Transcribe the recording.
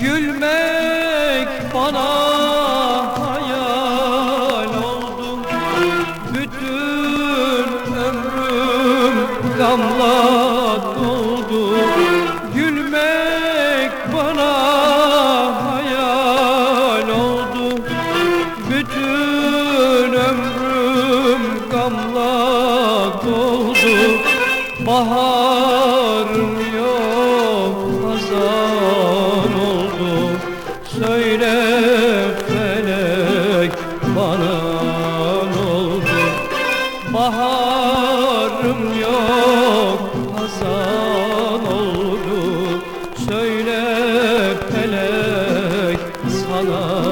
Gülmek bana hayal oldu. Bütün ömrüm gamla Baharım yok hazan oldu. Söyle felek bana oldu? Baharım yok hazan oldu. Söyle felek sana